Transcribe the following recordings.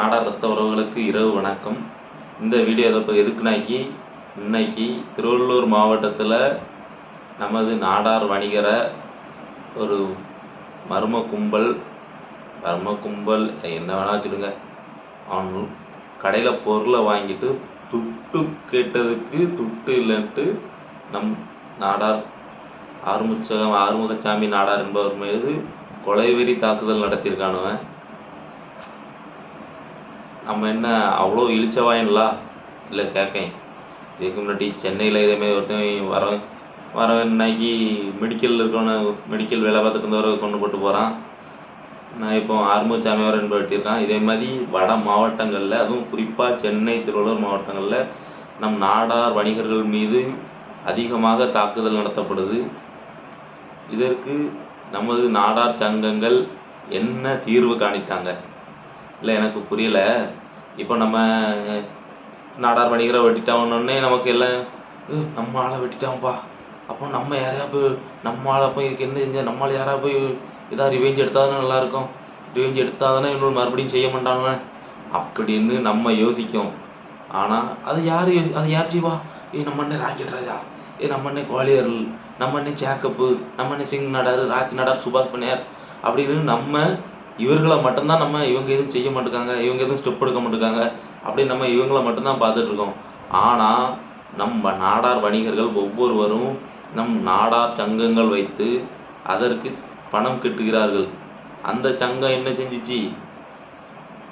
நாடா ரத்த உறவுகளுக்கு இரவு வணக்கம். இந்த வீடியோ எதை இப்போ எதுக்குனாக்கி இன்னைக்கு திருவள்ளூர் மாவட்டத்தில் நமது நாடார் வணிகரை ஒரு மர்ம கும்பல் மர்ம கும்பல் என்ன வேணால் வச்சுடுங்க. அவன் கடையில் பொருளை வாங்கிட்டு துட்டு கேட்டதுக்கு துட்டு இல்லைன்ட்டு நம் நாடார் ஆறுமுச்சகம் ஆறுமுகசாமி நாடார் என்பவர் மீது கொலைவெறி தாக்குதல் நடத்தியிருக்கானுவன். நம்ம என்ன அவ்வளோ இழிச்சவாயன்லா இல்லை? கேட்கேன் இதுக்கு முன்னாடி சென்னையில் இதேமாதிரி ஒருத்தன் வர வர இன்னைக்கு மெடிக்கலில் இருக்கவன மெடிக்கல் வேலை பார்த்துட்டு இருந்தவரை கொண்டு போட்டு போகிறான் நான் இப்போ ஆறுமுகசாமி வர என்பது வெட்டியிருக்கான். இதே மாதிரி வட மாவட்டங்களில் அதுவும் குறிப்பாக சென்னை திருவள்ளூர் மாவட்டங்களில் நம் நாடார் வணிகர்கள் மீது அதிகமாக தாக்குதல் நடத்தப்படுது. இதற்கு நமது நாடார் சங்கங்கள் என்ன தீர்வு காணிட்டாங்க இல்லை எனக்கு புரியல. இப்போ நம்ம நாடார் வணிகரை வெட்டிட்டாங்கன்னொடனே நமக்கு எல்லாம் நம்ம ஆளை வெட்டிட்டோம்ப்பா. அப்போ நம்ம யாரையா போய் நம்ம ஆளை போய் இதுக்கு என்ன செஞ்சால் நம்ம ஆள் போய் இதாக ரிவெஞ்ச் எடுத்தால் தானே நல்லாயிருக்கும்? ரிவெஞ்ச் எடுத்தாதானே இன்னொரு மறுபடியும் செய்ய மாட்டாங்க. அப்படின்னு நம்ம யோசிக்கும். ஆனால் அது யார் அது யார் செய்வா? ஏ நம்ம அண்ணன் ராக்கெட் ராஜா. ஏ நம்ம அண்ணன் குவாலியர் நம்ம அண்ணன் சேக்கப்பு நம்ம அண்ணன் சிங் நடார் ராஜ் நடார் சுபாஷ் பண்ணியார் அப்படின்னு நம்ம இவர்களை மட்டும்தான் நம்ம இவங்க எதுவும் செய்ய மாட்டேங்காங்க இவங்க எதுவும் ஸ்டெப் எடுக்க மாட்டேங்காங்க அப்படின்னு நம்ம இவங்கள மட்டும்தான் பார்த்துட்ருக்கோம் ஆனால் நம்ம நாடார் வணிகர்கள் ஒவ்வொருவரும் நம் நாடார் சங்கங்கள் வைத்து அதற்கு பணம் கட்டுகிறார்கள். அந்த சங்கம் என்ன செஞ்சிச்சு?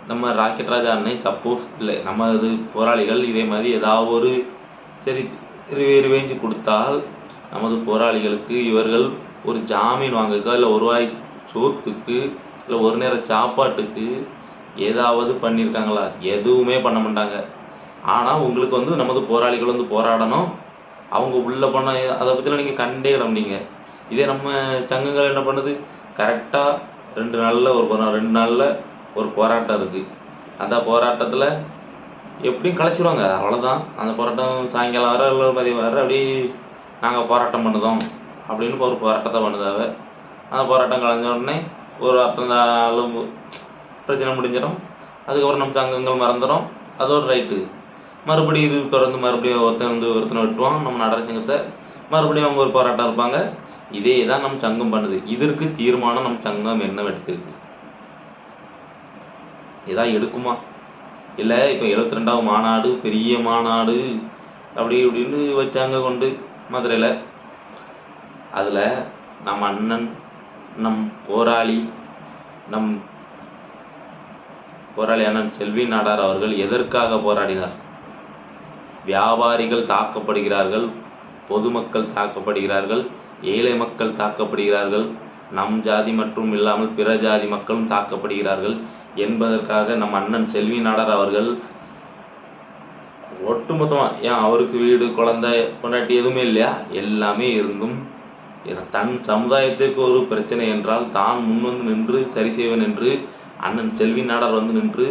நம்ம ராக்கெட் ராஜா அன்னை சப்போஸ் இல்லை நம்ம இது போராளிகள் இதே மாதிரி ஏதாவது ஒரு சரி ரிவேஞ்சு கொடுத்தால் நமது போராளிகளுக்கு இவர்கள் ஒரு ஜாமீன் வாங்குக்க இல்லை ஒரு வாய் சோத்துக்கு இல்லை ஒரு நேர சாப்பாட்டுக்கு ஏதாவது பண்ணியிருக்காங்களா? எதுவுமே பண்ண மாட்டாங்க. ஆனால் உங்களுக்கு வந்து நமது போராளிகள் வந்து போராடணும். அவங்க உள்ளே பண்ண அதை பற்றிலாம் நீங்கள் கண்டே இட முடியுங்க இதே நம்ம சங்கங்கள் என்ன பண்ணுது? கரெக்டாக ரெண்டு நாளில் ஒரு ரெண்டு நாளில் ஒரு போராட்டம் இருக்குது அந்த போராட்டத்தில் எப்படியும் கலைச்சிருவாங்க. அவ்வளோதான் அந்த போராட்டம் சாயங்காலம் வர இல்லை மதியம் வர அப்படி நாங்கள் போராட்டம் பண்ணுதோம். அப்படின்னு ஒரு போராட்டத்தை பண்ணுதாவ அந்த போராட்டம் கலைஞ்ச உடனே ஒரு அர்த்தம் அளவு பிரச்சனை முடிஞ்சிடும். அதுக்கப்புறம் நம்ம சங்கங்கள் மறந்துடும். அதோட ரைட்டு. மறுபடியும் இது தொடர்ந்து மறுபடியும் ஒருத்தன் வந்து ஒருத்தனை வெட்டுவான். நம்ம நடர சங்கத்தை மறுபடியும் அவங்க ஒரு போராட்டம் இருப்பாங்க. இதே தான் நம்ம சங்கம் பண்ணுது. இதற்கு தீர்மானம் நம்ம சங்கம் என்ன எடுத்துருக்கு? இதான் எடுக்குமா? இல்லை இப்போ எழுபத்தி ரெண்டாவது மாநாடு பெரிய மாநாடு அப்படி இப்படின்னு வச்சாங்க கொண்டு. மதுரையில் அதில் நம்ம அண்ணன் நம் போராளி நம் போராளி அண்ணன் செல்வி நாடார் அவர்கள் எதற்காக போராடினார்? வியாபாரிகள் தாக்கப்படுகிறார்கள் பொதுமக்கள் தாக்கப்படுகிறார்கள் ஏழை மக்கள் தாக்கப்படுகிறார்கள் நம் ஜாதி மற்றும் இல்லாமல் பிற ஜாதி மக்களும் தாக்கப்படுகிறார்கள் என்பதற்காக நம் அண்ணன் செல்வி நாடார் அவர்கள் ஒட்டுமொத்தமாக ஏன் அவருக்கு வீடு குழந்தை கொண்டாட்டி எதுவுமே இல்லையா? எல்லாமே இருந்தும் தன் சமுதாயத்திற்கு ஒரு பிரச்சனை என்றால் தான் முன்வந்து நின்று சரி செய்வேன் என்று அண்ணன் செல்வி நாடார் வந்து நின்று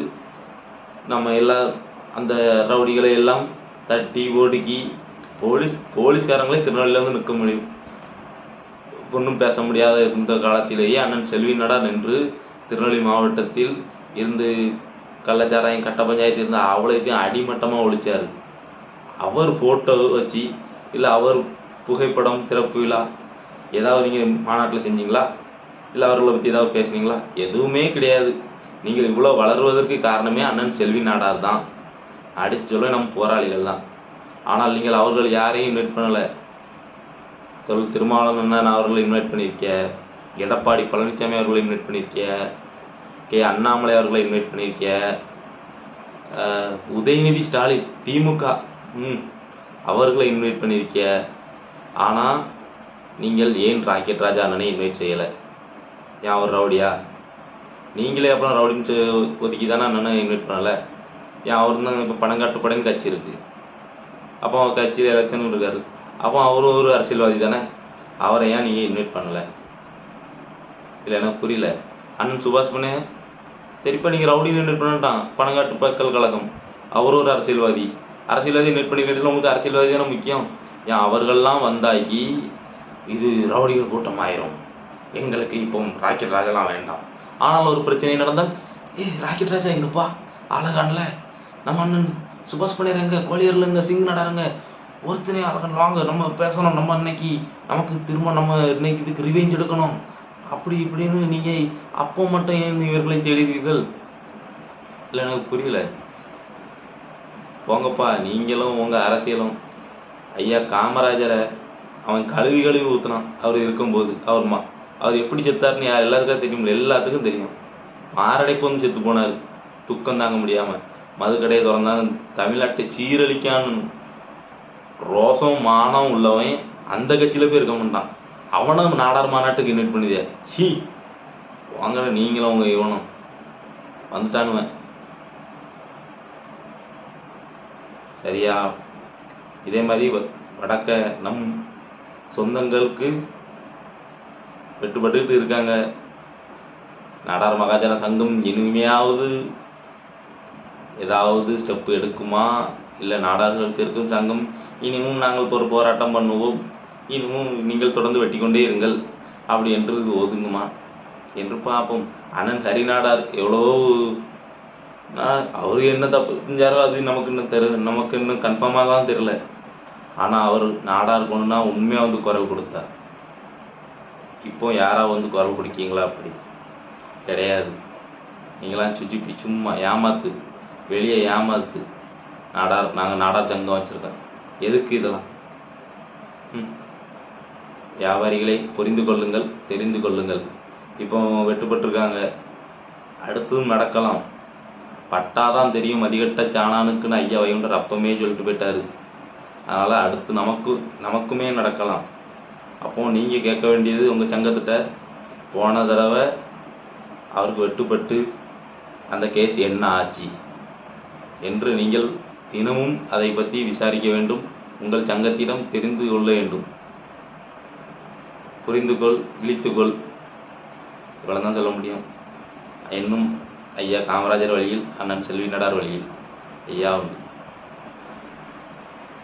நம்ம எல்லா அந்த ரவுடிகளை எல்லாம் தட்டி ஒடுக்கி போலீஸ் போலீஸ்காரங்களே திருநெல்வேலியில் வந்து நிற்க முடியும். ஒன்றும் பேச முடியாத இருந்த காலத்திலேயே அண்ணன் செல்வி நாடார் நின்று திருநெல்வேலி மாவட்டத்தில் இருந்து கள்ளச்சாராயம் கட்ட பஞ்சாயத்து இருந்து அவ்வளோத்தையும் அடிமட்டமாக ஒழிச்சார். அவர் ஃபோட்டோ வச்சு இல்லை அவர் புகைப்படம் திறப்பு விழா ஏதாவது நீங்கள் மாநாட்டில் செஞ்சீங்களா? இல்லை அவர்களை பற்றி ஏதாவது பேசுனீங்களா? எதுவுமே கிடையாது. நீங்கள் இவ்வளோ வளருவதற்கு காரணமே அண்ணன் செல்வி நாடார் தான். அடிச்சு சொல்ல நம்ம போராளிகள் தான். ஆனால் நீங்கள் அவர்கள் யாரையும் இன்வைட் பண்ணலை. தொழில் திருமாவளவன் அண்ணன் அவர்களை இன்வைட் பண்ணியிருக்க. எடப்பாடி பழனிசாமி அவர்களை இன்வைட் பண்ணியிருக்க. கே. அண்ணாமலை அவர்களை இன்வைட் பண்ணியிருக்க. உதயநிதி ஸ்டாலின் திமுக ம் அவர்களை இன்வைட் பண்ணியிருக்க. ஆனால் நீங்கள் ஏன் ராக்கெட் ராஜா அண்ணனை இன்வைட் செய்யலை? ஏன் அவர் ரவுடியா? நீங்களே அப்புறம் ரவுடின்னு ஒதுக்கி தானே அண்ணனை இன்வைட் பண்ணலை? ஏன் அவர் தான் இப்போ பணங்காட்டுப்படைன்னு கட்சி இருக்குது அப்போ அவர் கட்சியில் எலெக்ஷன் இருக்காரு. அப்போ அவரும் ஒரு அரசியல்வாதி தானே? அவரை ஏன் நீங்கள் இன்வைட் பண்ணலை? இல்லை எனக்கு புரியல. அண்ணன் சுபாஷ் பண்ணே. சரிப்பா நீங்கள் ரவுடின்னு இன்வைட் பண்ணிட்டான். பணங்காட்டு பக்கல் கழகம். அவரும் ஒரு அரசியல்வாதி. அரசியல்வாதி இன்வைட் பண்ணி கேட்டதில் உங்களுக்கு அரசியல்வாதி தானே முக்கியம்? ஏன் அவர்கள்லாம் வந்தாகி இது ரவுடிகள் கூட்டம் ஆயிரும் எங்களுக்கு இப்போ ராக்கெட் ராஜாலாம் வேண்டாம். ஆனால் ஒரு பிரச்சனை நடந்தால் ஏய் ராக்கெட் ராஜா எங்கப்பா அழகான்ல. நம்ம அண்ணன் சுபாஷ் பண்ணிடுறங்க கோழியர்லங்க சிங் நடாருங்க ஒருத்தனே அழகன் வாங்க நம்ம பேசணும் நம்ம இன்னைக்கு நமக்கு திரும்ப நம்ம இன்னைக்கு இதுக்கு ரிவெஞ்ச் எடுக்கணும். அப்படி இப்படின்னு நீங்கள் அப்போ மட்டும் ஏன் இவர்களை தேடுகிறீர்கள் இல்லை எனக்கு புரியல. போங்கப்பா நீங்களும் உங்கள் அரசியலும். ஐயா காமராஜரை அவன் கழுவி கழுவி ஊற்றுனான் அவர் இருக்கும்போது அவர் மா அவர் எப்படி செத்தாருன்னு யார் எல்லாத்துக்கும் தெரியுமில்ல எல்லாத்துக்கும் தெரியும். மாரடைப்பு வந்து செத்து போனார். துக்கம் தாங்க முடியாமல் மதுக்கடையை திறந்தாலும் தமிழ்நாட்டை சீரழிக்கான்னு ரோசம் மானம் உள்ளவன் அந்த கட்சியில் போய் இருக்க மாட்டான். அவனும் நாடார் மாநாட்டுக்கு இன்வைட் பண்ணிதே ஷீ வாங்க நீங்களும் உங்கள் இவனும். வந்துட்டானுவன் சரியா? இதே மாதிரி வ- வடக்க நம் சொந்தங்களுக்கு வெட்டுப்பட்டுக்கிட்டு இருக்காங்க. நாடார் மகாஜன சங்கம் இனிமையாவது ஏதாவது ஸ்டெப்பு எடுக்குமா? இல்லை நாடார்களுக்கு இருக்கும் சங்கம் இனிமும் நாங்கள் ஒரு போராட்டம் பண்ணுவோம். இனிமும் நீங்கள் தொடர்ந்து வெட்டி கொண்டே இருங்கள். அப்படி என்று இது ஒதுங்குமா? என்று பார்ப்போம். அண்ணன் ஹரிநாடார் எவ்வளோ அவர் என்ன தப்பு செஞ்சாரோ அது நமக்கு இன்னும் தெரு நமக்கு இன்னும் கன்ஃபார்மாக தான் தெரில ஆனால் அவர் நாடாக இருக்கணும்னா உண்மையாக வந்து குரல் கொடுத்தார். இப்போ யாராவது வந்து குரல் கொடுக்கீங்களா அப்படி? கிடையாது. நீங்களாம் சுற்றி சும்மா ஏமாத்து வெளியே ஏமாத்து நாடார் நாங்கள் நாடார் சங்கம் வச்சுருக்கோம். எதுக்கு இதெல்லாம்? ம். வியாபாரிகளை புரிந்து கொள்ளுங்கள் தெரிந்து கொள்ளுங்கள். இப்போ வெட்டுப்பட்டிருக்காங்க. அடுத்ததும் நடக்கலாம். பட்டாதான் தெரியும் அதிகட்ட சாணானுக்குன்னு ஐயா வைகுண்டர் அப்பமே சொல்லிட்டு போயிட்டாரு. அதனால் அடுத்து நமக்கு நமக்குமே நடக்கலாம். அப்போ நீங்கள் கேட்க வேண்டியது உங்கள் சங்கத்திட்ட போன தடவை அவருக்கு வெட்டுப்பட்டு அந்த கேஸ் என்ன ஆச்சு? என்று நீங்கள் தினமும் அதை பற்றி விசாரிக்க வேண்டும். உங்கள் சங்கத்திடம் தெரிந்து கொள்ள வேண்டும். புரிந்துகொள் விழித்துக்கொள் இவ்வளோ தான் சொல்ல முடியும். இன்னும் ஐயா காமராஜர் வழியில் அண்ணன் செல்வி நடார் வழியில். ஐயா